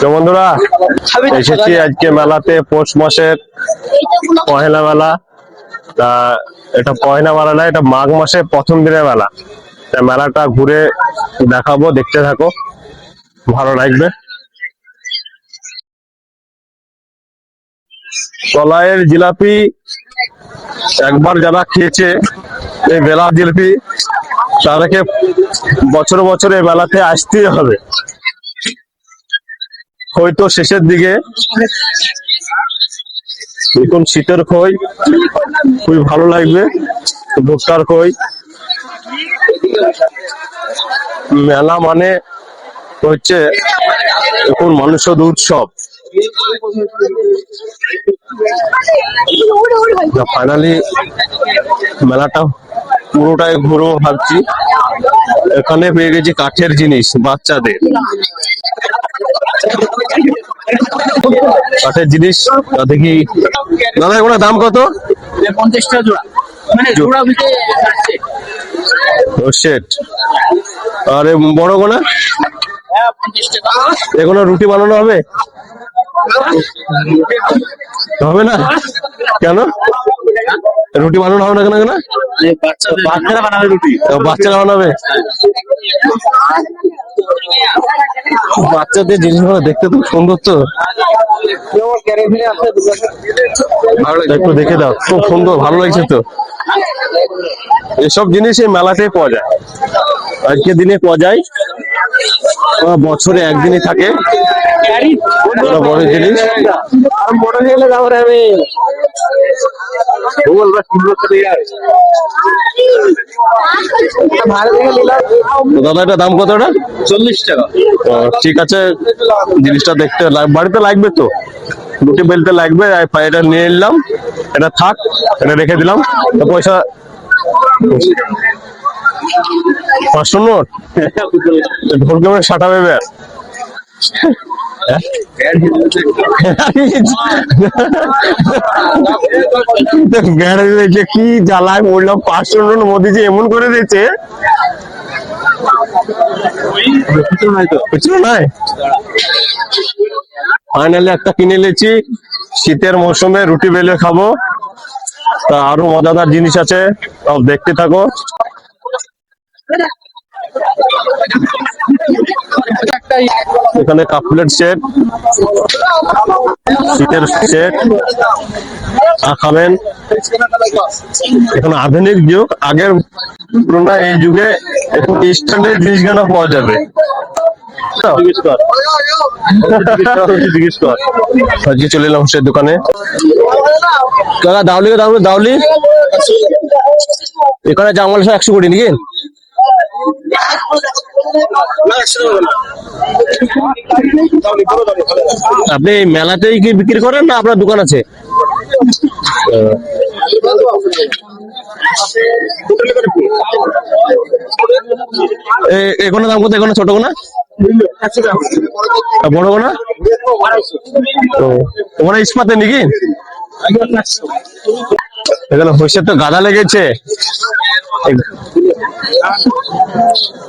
তো বন্ধুরা এসেছি আজকে মেলাতে পৌষ মাসের পহেলা মেলা। তা এটা পহেলা মেলা না এটা মাঘ মাসের প্রথম দিনের মেলা। তা মেলাটা ঘুরে দেখাবো দেখতে থাকো। ভালো লাগবে। কলাইয়ের জিলাপি একবার যারা খেয়েছে এই বেলা জিলাপি তাদেরকে বছর বছর এই মেলাতে আসতেই হবে। হয়তো শেষের দিকে। দেখুন শীতের খই, খুবই ভালো লাগবে। ভুট্টার খই। মেলা মানে হচ্ছে এখন মানুষের উৎসব। ফাইনালি মেলাটা পুরোটাই ঘুরবো ভাবছি। এখানে পেয়ে গেছি কাঠের জিনিস বাচ্চাদের। কাঠের জিনিস দেখি। দাদা এগুলো দাম কত? পঞ্চাশটা জোড়া। মানে জোড়া ও সেট আর বড় গোনা হ্যাঁ পঞ্চাশ এগুলো রুটি বানানো হবে? হবে না? কেন? রুটি বানানো হবে না কেন কেন? বাচ্চারা বানাবে রুটি। বাচ্চারা বানাবে? বাচ্চাদের জিনিসগুলো দেখতে খুব সুন্দর তো। একটু দেখে দাও। খুব সুন্দর ভালো লাগছে তো। এসব জিনিস এই মেলাতেই পাওয়া যায়। আজকে দিনে পাওয়া যায়। বছরে একদিনই থাকে। বড় জিনিস। দাদা এটা দাম কত এটা? চল্লিশ টাকা। ঠিক আছে। জিনিসটা দেখতে বাড়িতে লাগবে তো। দুটি বেলতে লাগবে এটা নিয়ে নিলাম এটা থাক এটা রেখে দিলাম পয়সা পাঁচশো নোট? ঢোল কেমন সাটাবে এবার বেড়ে দিয়েছে কি জ্বালায় বললাম পাঁচশো নোট মোদি যে এমন করে দিয়েছে। খুচরো নাই ফাইনালি একটা কিনে নিয়েছি। শীতের মৌসুমে রুটি বেলে খাব। তা আরও মজাদার জিনিস আছে, সব দেখতে থাকো। এখানে কাপলেট সেট শীতের সেট খাবেন, এখন আধুনিক যুগ, আগের তুলনায় এই যুগে এখন স্ট্যান্ডার্ড জিনিসগুলো পাওয়া যাবে। আজকে চলে এলাম সে দোকানে। কাকা দাউলি দাউলি দাউলি এখানে জামাল সব একশো কোটি নাকি? আপনি মেলাতেই কি বিক্রি করেন না আপনার দোকান আছে? আহ, এ- এগুলো দাম কত? এগুলো ছোট গোনা আর বড় গোনা তো তোমার ইস্পাতে নাকি এখানে হোসের তো গাদা লেগেছে।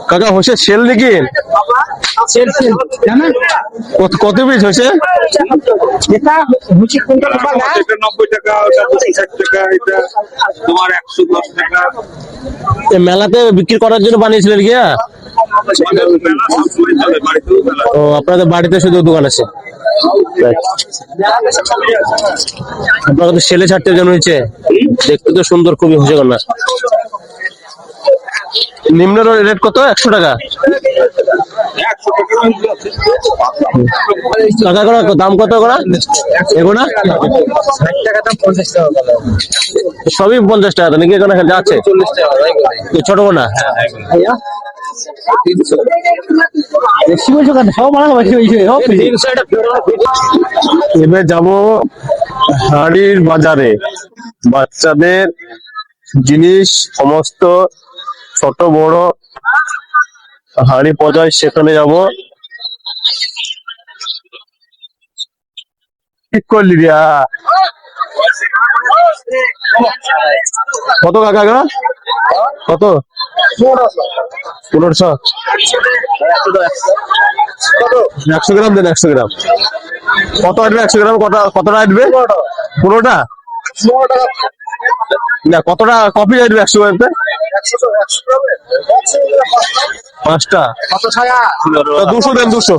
কাকা হোসের সেল নাকি সেল সেল জানেন কত কত পিস হয়েছে? মেলাতে বিক্রি করার জন্য বানিয়েছিলেন কি হ্যাঁ? ও আপনাদের বাড়িতে শুধু দোকান আছে? আপনারা তো সেলে ছাড়তে জন্য হয়েছে দেখতে তো সুন্দর খুবই হয়েছে না। নিম্ন রেট কত? একশো টাকা? টাকা করা দাম কত করা এগুলো? সবই পঞ্চাশ টাকা নাকি এখানে যাচ্ছে ছোট না এবার যাব হাড়ির বাজারে। বাচ্চাদের জিনিস, সমস্ত ছোট, বড় হাড়ি পজায় সেখানে যাব। ঠিক করলি রিয়া কত কাকা কত? পনেরোশো। একশো গ্রাম দেন একশো গ্রাম। কত আসবে একশো গ্রাম? কত কতটা আসবে পনেরোটা? না, কতটা কপি আসবে একশো গ্রামতে পাঁচটা। দুশো দেন, দুশো।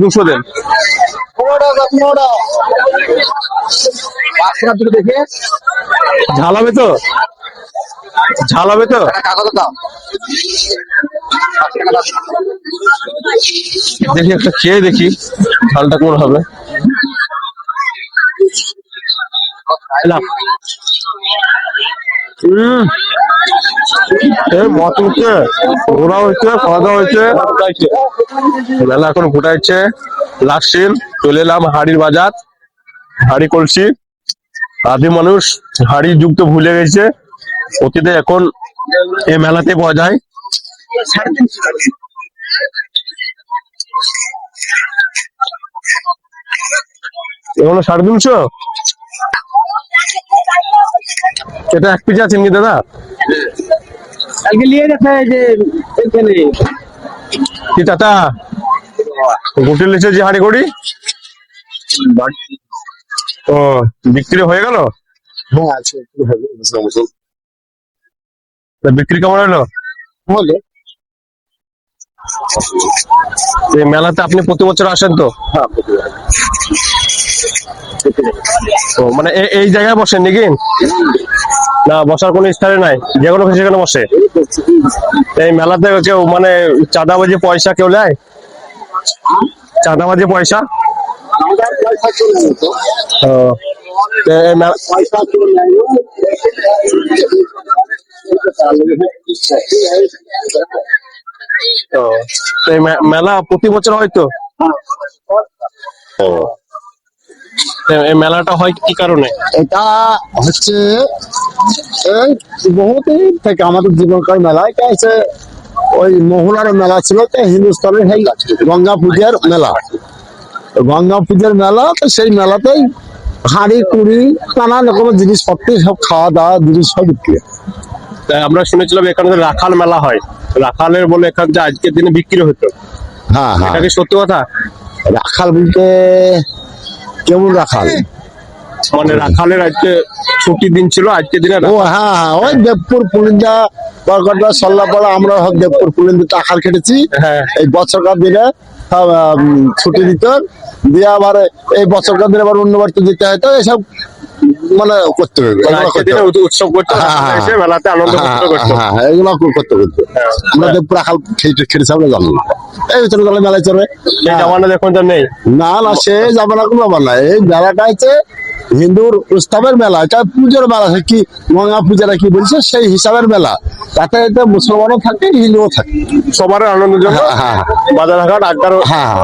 দুশো দেন। ঝাল হবে তো? ঝাল হবে তো? দেখি একটা খেয়ে দেখি ঝালটা কোন হবে। এলাম। উম, এ মত হচ্ছে ঘোরা হচ্ছে খাওয়া দাওয়া হচ্ছে এখন ঘুটাইছে লাস্ট সিন চলে এলাম হাড়ির বাজার হাড়ি কলসি। আদি মানুষ হাড়ি যুগ তো ভুলে গেছে। অতীতে এখন এই মেলাতে পাওয়া যায়। সাড়ে তিনশো এগুলো সাড়ে তিনশো এটা এক পিস আছে নাকি দাদা? কালকে নিয়ে গেছে যে এখানে। কি চাচা? গুটি লিচে যে হাড়ি করি ও বিক্রি হয়ে গেল? হ্যাঁ আছে বিক্রি কেমন হলো? হলো এই মেলাতে আপনি প্রতি বছর আসেন তো? ও মানে এই জায়গায় বসেন নাকি? না বসার কোনো স্থানে নাই। যে কোনো খুশি সেখানে বসে? এই মেলাতে কেউ মানে চাঁদাবাজি পয়সা কেউ নেয়? চাঁদাবাজি পয়সা? ও। তো মেলা- প্রতি বছর হয় তো? এই মেলাটা হয় কি কারণে? এটা হচ্ছে বহুদিন থেকে আমাদের জীবনকাল মেলা। এটা হচ্ছে ওই মহুলার মেলা ছিল তো হিন্দুস্তানের গঙ্গা পূজার মেলা। গঙ্গা পূজার মেলা, তো সেই মেলাতেই হাঁড়ি কুড়ি নানান রকমের জিনিস জিনিসপত্র সব খাওয়া দাওয়া জিনিস সব বিক্রি হয়। আমরা শুনেছিলাম এখানে রাখাল মেলা হয়। রাখালের বলে এখান যে আজকের দিনে বিক্রি হতো। হ্যাঁ হ্যাঁ। এটা কি সত্যি কথা? রাখাল বলতে কেমন রাখাল? মানে রাখালের আজকে ছুটির দিন ছিল আজকের দিনে ও হ্যাঁ হ্যাঁ ওই দেবপুর পুলিন্দা বরকটবা সল্লাপাড়া আমরা দেবপুর পুলিন্দা টাকার কেটেছি। হ্যাঁ। এই বছরকার দিনে ছুটি দিত দিয়ে আবার এই বছরকার দিনে আবার অন্য বাড়িতে দিতে হয়তো এসব মানে করতে হবে করতে দিনে হবে। উৎ- উৎসব করতো রাখাল এসে মেলাতে আনন্দ ফুর্তি করতো এগুলো করতে করতে। আমরা দেবপুর আখাল খেতে খেতে সামনে জানি না। এই ভিতরে তাহলে মেলায় চলে জামানা দেখুন নেই। না না সে যাবে কোনো ব্যাপার না এই মেলাটা হচ্ছে হিন্দুর উৎসবের মেলা। এটা পুজোর মেলা কি গঙ্গা পূজাটা কি বলছে সেই হিসাবের মেলা। তাতে এতে মুসলমানও থাকে হিন্দুও থাকে। সবার আনন্দের জন্য হ্যাঁ, হ্যাঁ, বাজার ঘাট আড্ডার হ্যাঁ।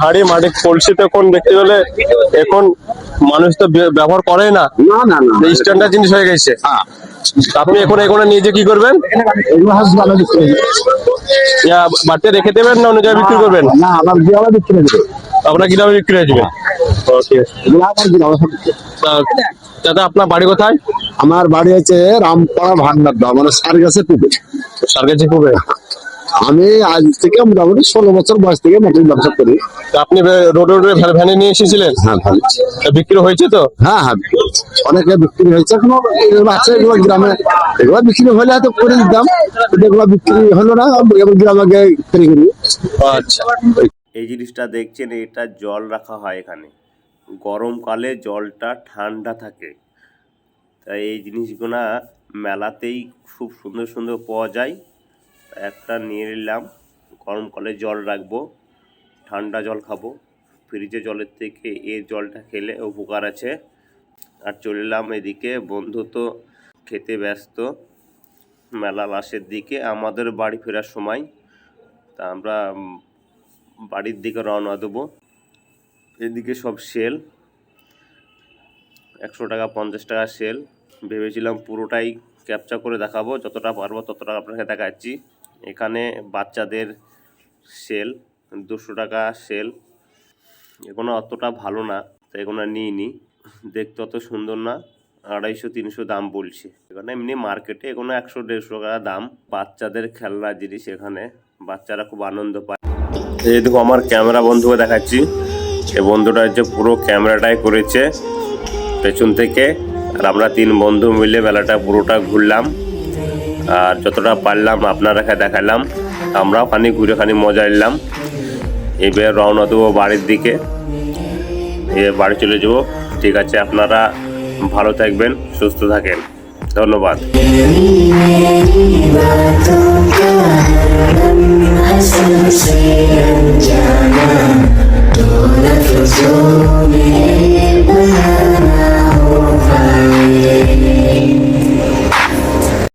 হাড়ি মাটি কলসি তো এখন দেখতে গেলে এখন মানুষ তো ব্যবহার করে না। না না না। স্ট্যান্ডার্ড জিনিস হয়ে গেছে। হ্যাঁ। আপনি এখন এখানে নিয়ে কি করবেন? বাড়িতে রেখে দেবেন না অন্য জায়গায় বিক্রি করবেন? না আমার বিয়ালা বিক্রি হবে আপনার কীভাবে বিক্রি হয়ে যাবে। দাদা আপনার বাড়ি কোথায়? আমার বাড়ি হচ্ছে রামপাড়া ভান্ডার মানে সার গাছে পুকুর। সারগেছি খুবে আমি আজ থেকে মোটামুটি ষোলো বছর বয়স থেকে মাটির ব্যবসা করি। আপনি রোডে রোডে ভ্যান- ভ্যানে নিয়ে এসেছিলেন? হ্যাঁ ভালো বিক্রি হয়েছে তো? হ্যাঁ হ্যাঁ। অনেকে বিক্রি হয়েছে এখনও আছে এগুলো গ্রামে। এগুলো বিক্রি হলে হয়তো করে দিতাম এগুলো বিক্রি হলো না এবার গ্রামে গিয়ে বিক্রি করি। আচ্ছা। এই জিনিসটা দেখছেন এটা জল রাখা হয় এখানে। গরমকালে জলটা ঠান্ডা থাকে। তাই এই জিনিসগুলা মেলাতেই খুব সুন্দর সুন্দর পাওয়া যায়। একটা নিয়ে নিলাম গরমকালে জল রাখব, ঠান্ডা জল খাব। ফ্রিজে জলের থেকে এই জলটা খেলে উপকার আছে। আর চলে এলাম এদিকে, বন্ধু তো খেতে ব্যস্ত। মেলা লাশের দিকে, আমাদের বাড়ি ফেরার সময়। তা আমরা বাড়ির দিকে রওনা দেবো। এদিকে সব সেল, একশো টাকা, পঞ্চাশ টাকা সেল। ভেবেছিলাম পুরোটাই ক্যাপচার করে দেখাবো, যতটা পারব ততটা আপনাকে দেখাচ্ছি। এখানে বাচ্চাদের সেল দুশো টাকা সেল এগুলো অতটা ভালো না তাই এগুলো নিইনি দেখতে অত সুন্দর না, আড়াইশো, তিনশো দাম বলছে। এখানে এমনি মার্কেটে এগুলো একশো, দেড়শো টাকা দাম। বাচ্চাদের খেলনার জিনিস এখানে, বাচ্চারা খুব আনন্দ পায়। এই দেখো আমার ক্যামেরা বন্ধুকে দেখাচ্ছি। এই বন্ধুটা হচ্ছে পুরো ক্যামেরাটাই করেছে পেছন থেকে। আর আমরা তিন বন্ধু মিলে বেলাটা পুরোটা ঘুরলাম। আর যতটা পারলাম আপনারাকে দেখালাম, আমরাও খানি ঘুরে খানি মজা নিলাম। এবার রওনা দেবো বাড়ির দিকে। এ বাড়ি চলে যাব। ঠিক আছে, আপনারা ভালো থাকবেন, সুস্থ থাকেন। ধন্যবাদ।